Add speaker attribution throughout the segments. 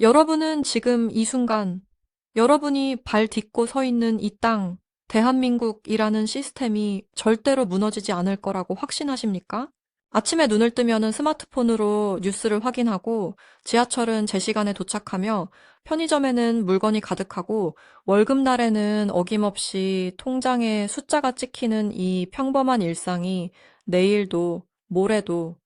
Speaker 1: 여러분은 지금 이 순간 여러분이 발 딛고 서 있는 이 땅, 대한민국이라는 시스템이 절대로 무너지지 않을 거라고 확신하십니까? 아침에 눈을 뜨면은 스마트폰으로 뉴스를 확인하고 지하철은 제 시간에 도착하며 편의점에는 물건이 가득하고 월급날에는 어김없이 통장에 숫자가 찍히는 이 평범한 일상이 내일도 모레도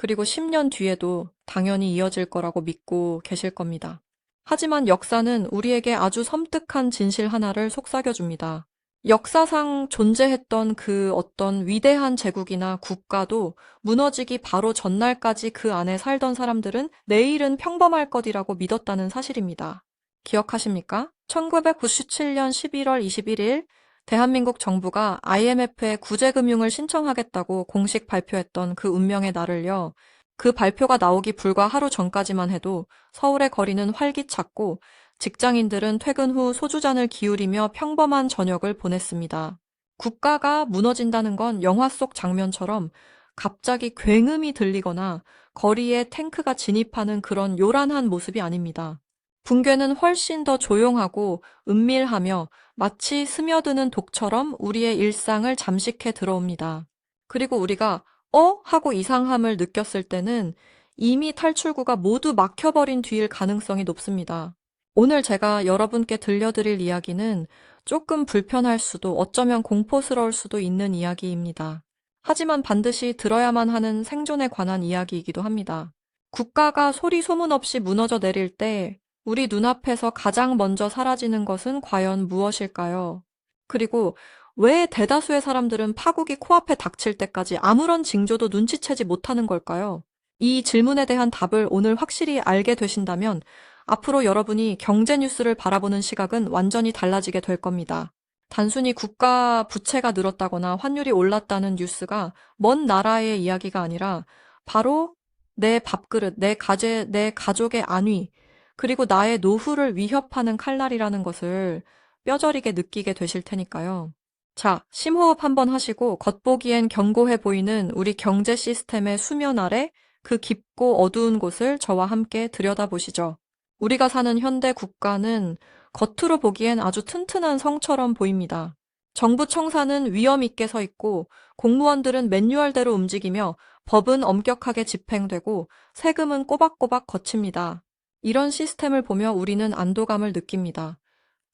Speaker 1: 그리고 10년 뒤에도 당연히 이어질 거라고 믿고 계실 겁니다. 하지만 역사는 우리에게 아주 섬뜩한 진실 하나를 속삭여 줍니다. 역사상 존재했던 그 어떤 위대한 제국이나 국가도 무너지기 바로 전날까지 그 안에 살던 사람들은 내일은 평범할 것이라고 믿었다는 사실입니다. 기억하십니까? 1997년 11월 21일 대한민국 정부가 IMF에 구제금융을 신청하겠다고 공식 발표했던 그 운명의 날을요. 그 발표가 나오기 불과 하루 전까지만 해도 서울의 거리는 활기찼고 직장인들은 퇴근 후 소주잔을 기울이며 평범한 저녁을 보냈습니다. 국가가 무너진다는 건 영화 속 장면처럼 갑자기 굉음이 들리거나 거리에 탱크가 진입하는 그런 요란한 모습이 아닙니다. 붕괴는 훨씬 더 조용하고 은밀하며 마치 스며드는 독처럼 우리의 일상을 잠식해 들어옵니다. 그리고 우리가 어? 하고 이상함을 느꼈을 때는 이미 탈출구가 모두 막혀버린 뒤일 가능성이 높습니다. 오늘 제가 여러분께 들려드릴 이야기는 조금 불편할 수도 어쩌면 공포스러울 수도 있는 이야기입니다. 하지만 반드시 들어야만 하는 생존에 관한 이야기이기도 합니다. 국가가 소리 소문 없이 무너져 내릴 때 우리 눈앞에서 가장 먼저 사라지는 것은 과연 무엇일까요? 그리고 왜 대다수의 사람들은 파국이 코앞에 닥칠 때까지 아무런 징조도 눈치채지 못하는 걸까요? 이 질문에 대한 답을 오늘 확실히 알게 되신다면 앞으로 여러분이 경제 뉴스를 바라보는 시각은 완전히 달라지게 될 겁니다. 단순히 국가 부채가 늘었다거나 환율이 올랐다는 뉴스가 먼 나라의 이야기가 아니라 바로 내 밥그릇, 내 가제, 내 가족의 안위, 그리고 나의 노후를 위협하는 칼날이라는 것을 뼈저리게 느끼게 되실 테니까요. 자, 심호흡 한번 하시고 겉보기엔 견고해 보이는 우리 경제 시스템의 수면 아래 그 깊고 어두운 곳을 저와 함께 들여다보시죠. 우리가 사는 현대 국가는 겉으로 보기엔 아주 튼튼한 성처럼 보입니다. 정부 청사는 위험 있게 서 있고 공무원들은 매뉴얼대로 움직이며 법은 엄격하게 집행되고 세금은 꼬박꼬박 거칩니다. 이런 시스템을 보며 우리는 안도감을 느낍니다.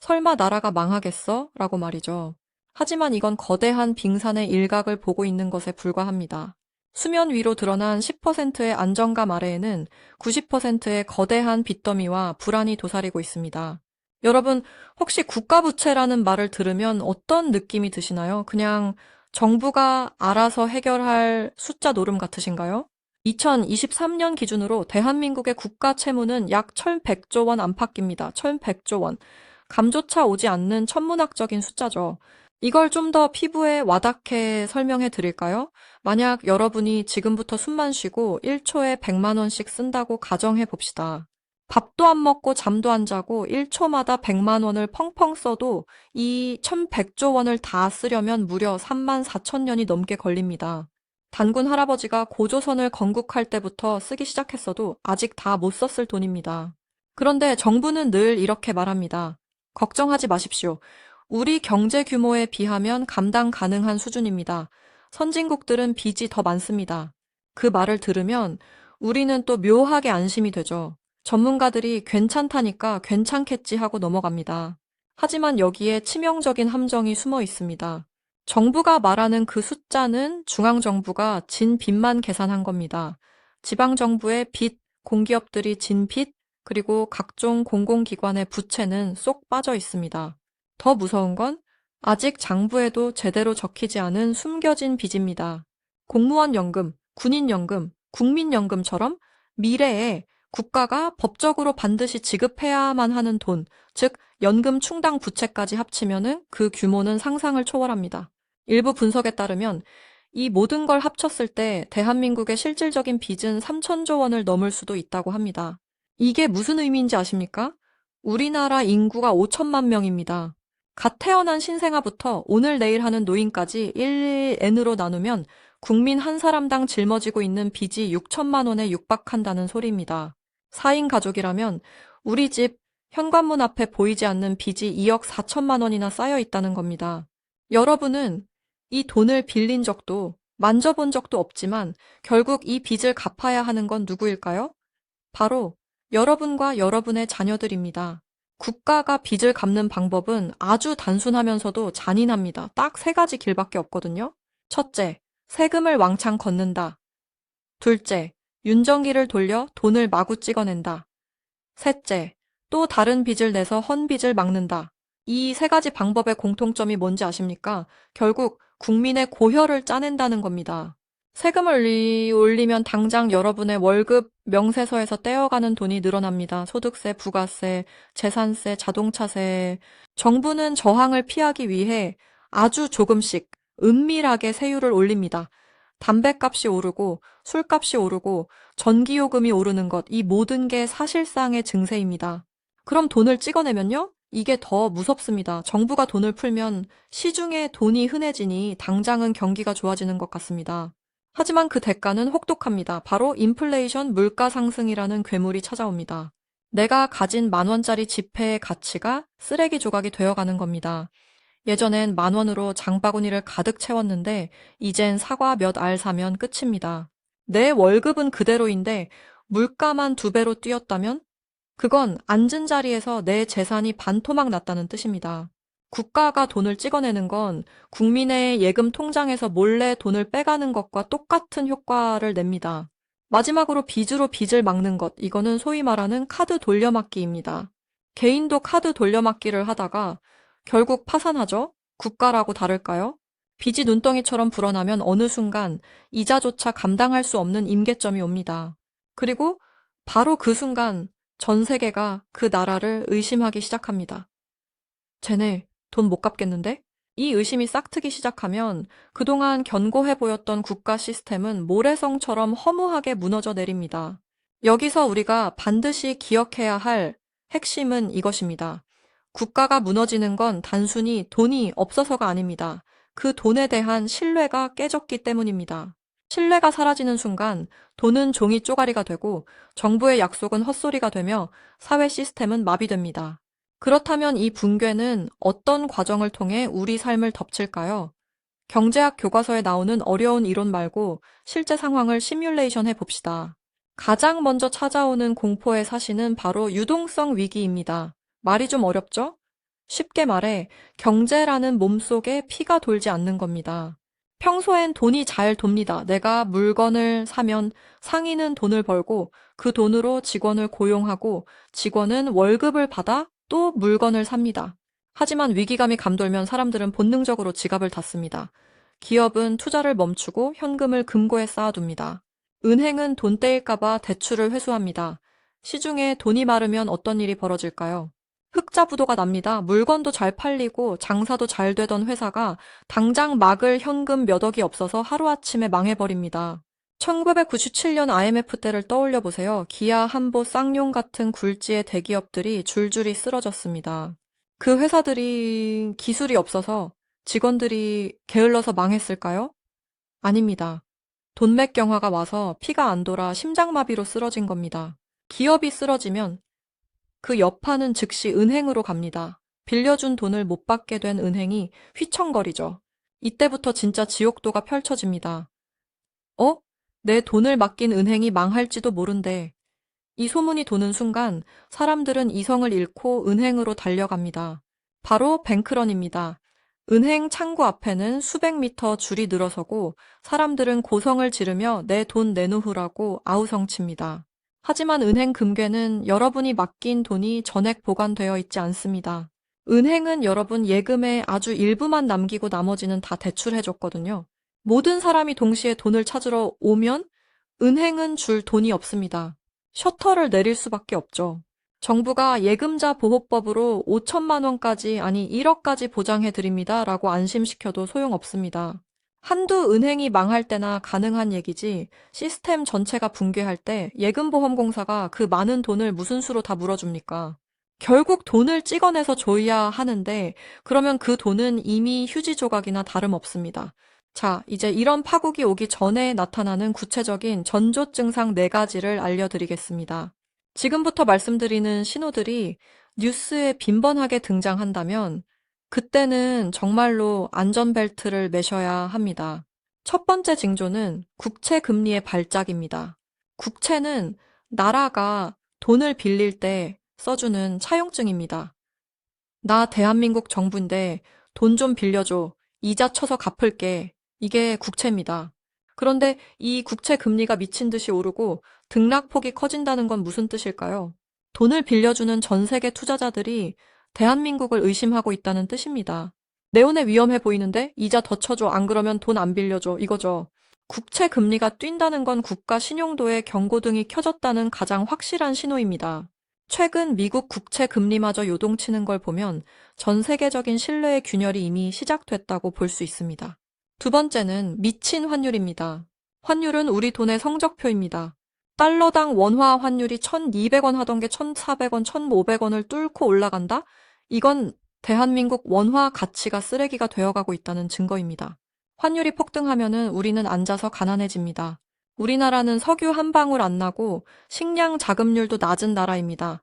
Speaker 1: 설마 나라가 망하겠어? 라고 말이죠. 하지만 이건 거대한 빙산의 일각을 보고 있는 것에 불과합니다. 수면 위로 드러난 10%의 안정감 아래에는 90%의 거대한 빚더미와 불안이 도사리고 있습니다. 여러분, 혹시 국가부채라는 말을 들으면 어떤 느낌이 드시나요? 그냥 정부가 알아서 해결할 숫자 노름 같으신가요? 2023년 기준으로 대한민국의 국가 채무는 약 1100조 원 안팎입니다. 1100조 원. 감조차 오지 않는 천문학적인 숫자죠. 이걸 좀 더 피부에 와닿게 설명해 드릴까요? 만약 여러분이 지금부터 숨만 쉬고 1초에 100만 원씩 쓴다고 가정해 봅시다. 밥도 안 먹고 잠도 안 자고 1초마다 100만 원을 펑펑 써도 이 1100조 원을 다 쓰려면 무려 3만 4천 년이 넘게 걸립니다. 단군 할아버지가 고조선을 건국할 때부터 쓰기 시작했어도 아직 다 못 썼을 돈입니다. 그런데 정부는 늘 이렇게 말합니다. 걱정하지 마십시오. 우리 경제 규모에 비하면 감당 가능한 수준입니다. 선진국들은 빚이 더 많습니다. 그 말을 들으면 우리는 또 묘하게 안심이 되죠. 전문가들이 괜찮다니까 괜찮겠지 하고 넘어갑니다. 하지만 여기에 치명적인 함정이 숨어 있습니다. 정부가 말하는 그 숫자는 중앙정부가 진 빚만 계산한 겁니다. 지방정부의 빚, 공기업들이 진 빚, 그리고 각종 공공기관의 부채는 쏙 빠져 있습니다. 더 무서운 건 아직 장부에도 제대로 적히지 않은 숨겨진 빚입니다. 공무원 연금, 군인 연금, 국민 연금처럼 미래에 국가가 법적으로 반드시 지급해야만 하는 돈, 즉 연금 충당 부채까지 합치면은 그 규모는 상상을 초월합니다. 일부 분석에 따르면 이 모든 걸 합쳤을 때 대한민국의 실질적인 빚은 3천조 원을 넘을 수도 있다고 합니다. 이게 무슨 의미인지 아십니까? 우리나라 인구가 5천만 명입니다. 갓 태어난 신생아부터 오늘 내일 하는 노인까지 1N으로 나누면 국민 한 사람당 짊어지고 있는 빚이 6천만 원에 육박한다는 소리입니다. 4인 가족이라면 우리 집 현관문 앞에 보이지 않는 빚이 2억 4천만 원이나 쌓여 있다는 겁니다. 여러분은 이 돈을 빌린 적도 만져본 적도 없지만 결국 이 빚을 갚아야 하는 건 누구일까요? 바로 여러분과 여러분의 자녀들입니다. 국가가 빚을 갚는 방법은 아주 단순하면서도 잔인합니다. 딱 세 가지 길밖에 없거든요. 첫째, 세금을 왕창 걷는다. 둘째, 윤정기를 돌려 돈을 마구 찍어낸다. 셋째, 또 다른 빚을 내서 헌 빚을 막는다. 이 세 가지 방법의 공통점이 뭔지 아십니까? 결국 국민의 고혈을 짜낸다는 겁니다. 세금을 올리- 올리면 당장 여러분의 월급 명세서에서 떼어가는 돈이 늘어납니다. 소득세, 부가세, 재산세, 자동차세. 정부는 저항을 피하기 위해 아주 조금씩 은밀하게 세율을 올립니다. 담배값이 오르고 술값이 오르고 전기요금이 오르는 것, 이 모든 게 사실상의 증세입니다. 그럼 돈을 찍어내면요? 이게 더 무섭습니다. 정부가 돈을 풀면 시중에 돈이 흔해지니 당장은 경기가 좋아지는 것 같습니다. 하지만 그 대가는 혹독합니다. 바로 인플레이션 물가 상승이라는 괴물이 찾아옵니다. 내가 가진 만 원짜리 지폐의 가치가 쓰레기 조각이 되어가는 겁니다. 예전엔 만 원으로 장바구니를 가득 채웠는데 이젠 사과 몇 알 사면 끝입니다. 내 월급은 그대로인데 물가만 두 배로 뛰었다면 그건 앉은 자리에서 내 재산이 반토막 났다는 뜻입니다. 국가가 돈을 찍어내는 건 국민의 예금 통장에서 몰래 돈을 빼가는 것과 똑같은 효과를 냅니다. 마지막으로 빚으로 빚을 막는 것, 이거는 소위 말하는 카드 돌려막기입니다. 개인도 카드 돌려막기를 하다가 결국 파산하죠? 국가라고 다를까요? 빚이 눈덩이처럼 불어나면 어느 순간 이자조차 감당할 수 없는 임계점이 옵니다. 그리고 바로 그 순간 전 세계가 그 나라를 의심하기 시작합니다. 쟤네 돈 못 갚겠는데? 이 의심이 싹트기 시작하면 그동안 견고해 보였던 국가 시스템은 모래성처럼 허무하게 무너져 내립니다. 여기서 우리가 반드시 기억해야 할 핵심은 이것입니다. 국가가 무너지는 건 단순히 돈이 없어서가 아닙니다. 그 돈에 대한 신뢰가 깨졌기 때문입니다. 신뢰가 사라지는 순간 돈은 종이 쪼가리가 되고 정부의 약속은 헛소리가 되며 사회 시스템은 마비됩니다. 그렇다면 이 붕괴는 어떤 과정을 통해 우리 삶을 덮칠까요? 경제학 교과서에 나오는 어려운 이론 말고 실제 상황을 시뮬레이션 해 봅시다. 가장 먼저 찾아오는 공포의 사신은 바로 유동성 위기입니다. 말이 좀 어렵죠? 쉽게 말해 경제라는 몸속에 피가 돌지 않는 겁니다. 평소엔 돈이 잘 돕니다. 내가 물건을 사면 상인은 돈을 벌고 그 돈으로 직원을 고용하고 직원은 월급을 받아 또 물건을 삽니다. 하지만 위기감이 감돌면 사람들은 본능적으로 지갑을 닫습니다. 기업은 투자를 멈추고 현금을 금고에 쌓아둡니다. 은행은 돈 떼일까봐 대출을 회수합니다. 시중에 돈이 마르면 어떤 일이 벌어질까요? 흑자부도가 납니다. 물건도 잘 팔리고 장사도 잘 되던 회사가 당장 막을 현금 몇 억이 없어서 하루아침에 망해버립니다. 1997년 IMF 때를 떠올려 보세요. 기아, 한보, 쌍용 같은 굴지의 대기업들이 줄줄이 쓰러졌습니다. 그 회사들이 기술이 없어서 직원들이 게을러서 망했을까요? 아닙니다. 돈맥 경화가 와서 피가 안 돌아 심장마비로 쓰러진 겁니다. 기업이 쓰러지면 그 여파는 즉시 은행으로 갑니다. 빌려준 돈을 못 받게 된 은행이 휘청거리죠. 이때부터 진짜 지옥도가 펼쳐집니다. 어? 내 돈을 맡긴 은행이 망할지도 모른대. 이 소문이 도는 순간 사람들은 이성을 잃고 은행으로 달려갑니다. 바로 뱅크런입니다. 은행 창구 앞에는 수백 미터 줄이 늘어서고 사람들은 고성을 지르며 내 돈 내놓으라고 아우성칩니다. 하지만 은행 금괴는 여러분이 맡긴 돈이 전액 보관되어 있지 않습니다. 은행은 여러분 예금의 아주 일부만 남기고 나머지는 다 대출해줬거든요. 모든 사람이 동시에 돈을 찾으러 오면 은행은 줄 돈이 없습니다. 셔터를 내릴 수밖에 없죠. 정부가 예금자 보호법으로 5천만 원까지 아니 1억까지 보장해 드립니다. 라고 안심시켜도 소용없습니다. 한두 은행이 망할 때나 가능한 얘기지 시스템 전체가 붕괴할 때 예금보험공사가 그 많은 돈을 무슨 수로 다 물어줍니까? 결국 돈을 찍어내서 줘야 하는데 그러면 그 돈은 이미 휴지 조각이나 다름없습니다. 자, 이제 이런 파국이 오기 전에 나타나는 구체적인 전조 증상 네 가지를 알려드리겠습니다. 지금부터 말씀드리는 신호들이 뉴스에 빈번하게 등장한다면 그때는 정말로 안전벨트를 매셔야 합니다. 첫 번째 징조는 국채 금리의 발작입니다. 국채는 나라가 돈을 빌릴 때 써주는 차용증입니다. 나 대한민국 정부인데 돈 좀 빌려줘. 이자 쳐서 갚을게. 이게 국채입니다. 그런데 이 국채 금리가 미친 듯이 오르고 등락폭이 커진다는 건 무슨 뜻일까요? 돈을 빌려주는 전 세계 투자자들이 대한민국을 의심하고 있다는 뜻입니다. 내온에 위험해 보이는데 이자 더 쳐줘. 안 그러면 돈 안 빌려줘. 이거죠. 국채 금리가 뛴다는 건 국가 신용도에 경고등이 켜졌다는 가장 확실한 신호입니다. 최근 미국 국채 금리마저 요동치는 걸 보면 전 세계적인 신뢰의 균열이 이미 시작됐다고 볼 수 있습니다. 두 번째는 미친 환율입니다. 환율은 우리 돈의 성적표입니다. 달러당 원화 환율이 1200원 하던 게 1400원, 1500원을 뚫고 올라간다? 이건 대한민국 원화 가치가 쓰레기가 되어가고 있다는 증거입니다. 환율이 폭등하면은 우리는 앉아서 가난해집니다. 우리나라는 석유 한 방울 안 나고 식량 자급률도 낮은 나라입니다.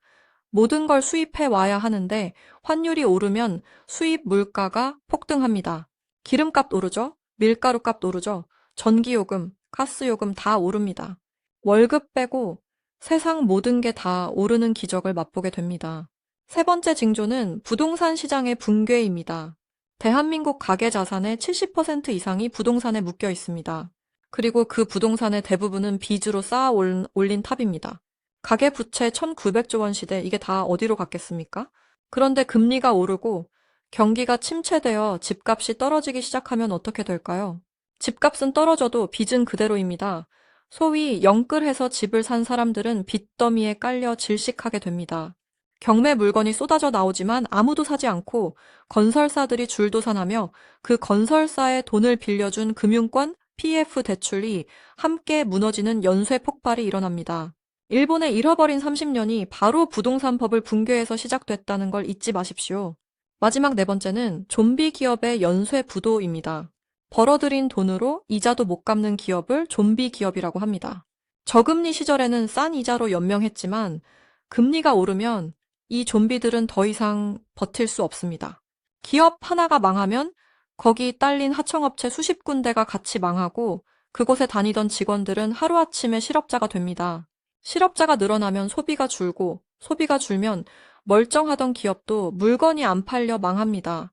Speaker 1: 모든 걸 수입해 와야 하는데 환율이 오르면 수입 물가가 폭등합니다. 기름값 오르죠? 밀가루값 오르죠? 전기요금, 가스요금 다 오릅니다. 월급 빼고 세상 모든 게 다 오르는 기적을 맛보게 됩니다. 세 번째 징조는 부동산 시장의 붕괴입니다. 대한민국 가계 자산의 70% 이상이 부동산에 묶여 있습니다. 그리고 그 부동산의 대부분은 빚으로 쌓아 올- 올린 탑입니다. 가계 부채 1900조 원 시대 이게 다 어디로 갔겠습니까? 그런데 금리가 오르고 경기가 침체되어 집값이 떨어지기 시작하면 어떻게 될까요? 집값은 떨어져도 빚은 그대로입니다. 소위 영끌해서 집을 산 사람들은 빚더미에 깔려 질식하게 됩니다. 경매 물건이 쏟아져 나오지만 아무도 사지 않고 건설사들이 줄도산하며 그 건설사에 돈을 빌려준 금융권 PF 대출이 함께 무너지는 연쇄 폭발이 일어납니다. 일본의 잃어버린 30년이 바로 부동산법을 붕괴해서 시작됐다는 걸 잊지 마십시오. 마지막 네 번째는 좀비 기업의 연쇄 부도입니다. 벌어들인 돈으로 이자도 못 갚는 기업을 좀비 기업이라고 합니다. 저금리 시절에는 싼 이자로 연명했지만 금리가 오르면 이 좀비들은 더 이상 버틸 수 없습니다. 기업 하나가 망하면 거기 딸린 하청업체 수십 군데가 같이 망하고 그곳에 다니던 직원들은 하루아침에 실업자가 됩니다. 실업자가 늘어나면 소비가 줄고 소비가 줄면 멀쩡하던 기업도 물건이 안 팔려 망합니다.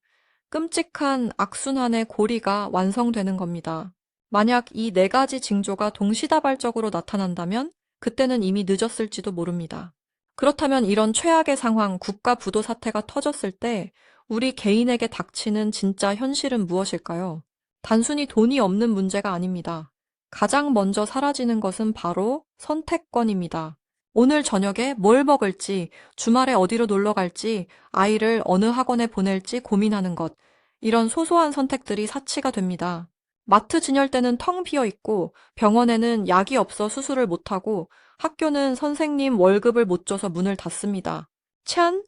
Speaker 1: 끔찍한 악순환의 고리가 완성되는 겁니다. 만약 이 네 가지 징조가 동시다발적으로 나타난다면 그때는 이미 늦었을지도 모릅니다. 그렇다면 이런 최악의 상황, 국가 부도 사태가 터졌을 때 우리 개인에게 닥치는 진짜 현실은 무엇일까요? 단순히 돈이 없는 문제가 아닙니다. 가장 먼저 사라지는 것은 바로 선택권입니다. 오늘 저녁에 뭘 먹을지, 주말에 어디로 놀러 갈지, 아이를 어느 학원에 보낼지 고민하는 것. 이런 소소한 선택들이 사치가 됩니다. 마트 진열대는 텅 비어 있고 병원에는 약이 없어 수술을 못하고 학교는 선생님 월급을 못 줘서 문을 닫습니다. 찬?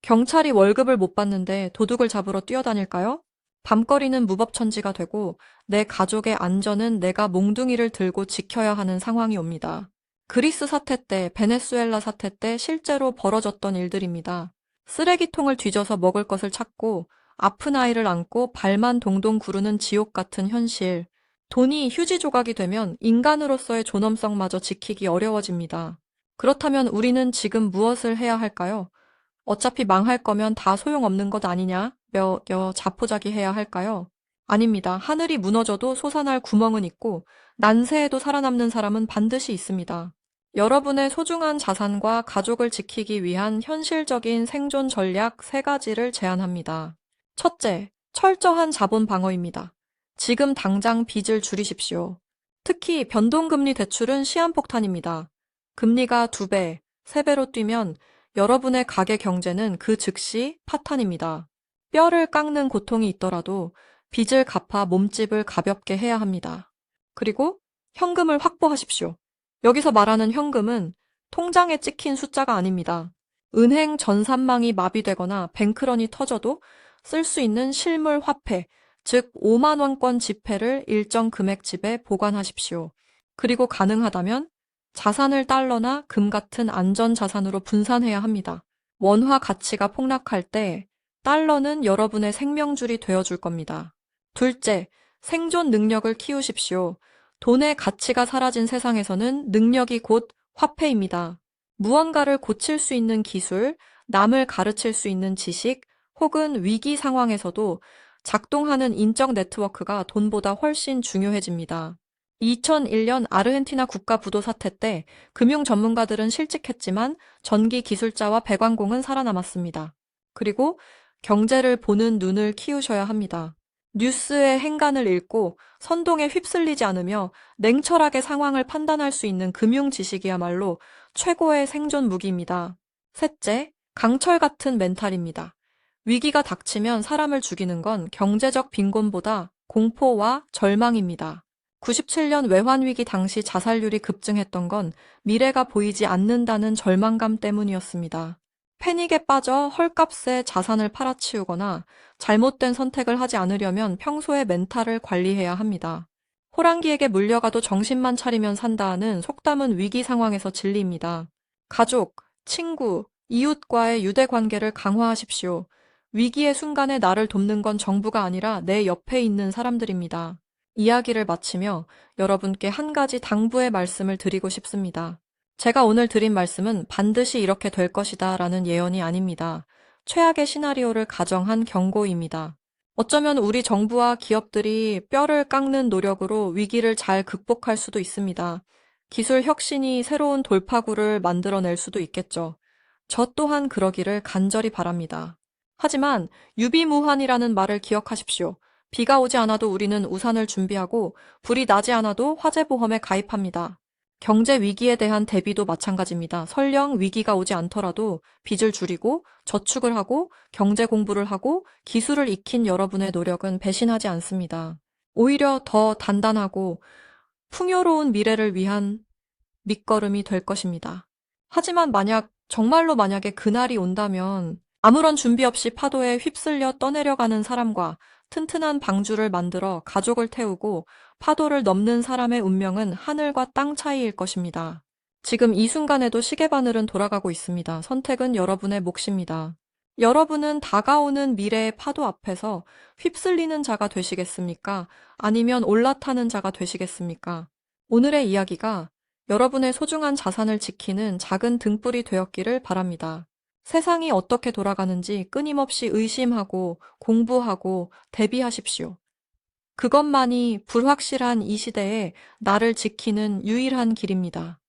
Speaker 1: 경찰이 월급을 못 받는데 도둑을 잡으러 뛰어다닐까요? 밤거리는 무법천지가 되고 내 가족의 안전은 내가 몽둥이를 들고 지켜야 하는 상황이 옵니다. 그리스 사태 때, 베네수엘라 사태 때 실제로 벌어졌던 일들입니다. 쓰레기통을 뒤져서 먹을 것을 찾고 아픈 아이를 안고 발만 동동 구르는 지옥 같은 현실. 돈이 휴지 조각이 되면 인간으로서의 존엄성마저 지키기 어려워집니다. 그렇다면 우리는 지금 무엇을 해야 할까요? 어차피 망할 거면 다 소용없는 것 아니냐? 며, 여 자포자기 해야 할까요? 아닙니다. 하늘이 무너져도 솟아날 구멍은 있고, 난세에도 살아남는 사람은 반드시 있습니다. 여러분의 소중한 자산과 가족을 지키기 위한 현실적인 생존 전략 세 가지를 제안합니다. 첫째, 철저한 자본 방어입니다. 지금 당장 빚을 줄이십시오. 특히 변동금리 대출은 시한폭탄입니다. 금리가 두 배, 세 배로 뛰면 여러분의 가계 경제는 그 즉시 파탄입니다. 뼈를 깎는 고통이 있더라도 빚을 갚아 몸집을 가볍게 해야 합니다. 그리고 현금을 확보하십시오. 여기서 말하는 현금은 통장에 찍힌 숫자가 아닙니다. 은행 전산망이 마비되거나 뱅크런이 터져도 쓸 수 있는 실물 화폐, 즉 5만 원권 지폐를 일정 금액 집에 보관하십시오. 그리고 가능하다면 자산을 달러나 금 같은 안전 자산으로 분산해야 합니다. 원화 가치가 폭락할 때 달러는 여러분의 생명줄이 되어줄 겁니다. 둘째, 생존 능력을 키우십시오. 돈의 가치가 사라진 세상에서는 능력이 곧 화폐입니다. 무언가를 고칠 수 있는 기술, 남을 가르칠 수 있는 지식, 혹은 위기 상황에서도 작동하는 인적 네트워크가 돈보다 훨씬 중요해집니다. 2001년 아르헨티나 국가 부도 사태 때 금융 전문가들은 실직했지만 전기 기술자와 배관공은 살아남았습니다. 그리고 경제를 보는 눈을 키우셔야 합니다. 뉴스의 행간을 읽고 선동에 휩쓸리지 않으며 냉철하게 상황을 판단할 수 있는 금융 지식이야말로 최고의 생존 무기입니다. 셋째, 강철 같은 멘탈입니다. 위기가 닥치면 사람을 죽이는 건 경제적 빈곤보다 공포와 절망입니다. 97년 외환위기 당시 자살률이 급증했던 건 미래가 보이지 않는다는 절망감 때문이었습니다. 패닉에 빠져 헐값에 자산을 팔아치우거나 잘못된 선택을 하지 않으려면 평소에 멘탈을 관리해야 합니다. 호랑기에게 물려가도 정신만 차리면 산다는 속담은 위기 상황에서 진리입니다. 가족, 친구, 이웃과의 유대 관계를 강화하십시오. 위기의 순간에 나를 돕는 건 정부가 아니라 내 옆에 있는 사람들입니다. 이야기를 마치며 여러분께 한 가지 당부의 말씀을 드리고 싶습니다. 제가 오늘 드린 말씀은 반드시 이렇게 될 것이다 라는 예언이 아닙니다. 최악의 시나리오를 가정한 경고입니다. 어쩌면 우리 정부와 기업들이 뼈를 깎는 노력으로 위기를 잘 극복할 수도 있습니다. 기술 혁신이 새로운 돌파구를 만들어낼 수도 있겠죠. 저 또한 그러기를 간절히 바랍니다. 하지만 유비무환이라는 말을 기억하십시오. 비가 오지 않아도 우리는 우산을 준비하고 불이 나지 않아도 화재보험에 가입합니다. 경제 위기에 대한 대비도 마찬가지입니다. 설령 위기가 오지 않더라도 빚을 줄이고 저축을 하고 경제 공부를 하고 기술을 익힌 여러분의 노력은 배신하지 않습니다. 오히려 더 단단하고 풍요로운 미래를 위한 밑거름이 될 것입니다. 하지만 만약 정말로 만약에 그날이 온다면 아무런 준비 없이 파도에 휩쓸려 떠내려가는 사람과 튼튼한 방주를 만들어 가족을 태우고 파도를 넘는 사람의 운명은 하늘과 땅 차이일 것입니다. 지금 이 순간에도 시계바늘은 돌아가고 있습니다. 선택은 여러분의 몫입니다. 여러분은 다가오는 미래의 파도 앞에서 휩쓸리는 자가 되시겠습니까? 아니면 올라타는 자가 되시겠습니까? 오늘의 이야기가 여러분의 소중한 자산을 지키는 작은 등불이 되었기를 바랍니다. 세상이 어떻게 돌아가는지 끊임없이 의심하고 공부하고 대비하십시오. 그것만이 불확실한 이 시대에 나를 지키는 유일한 길입니다.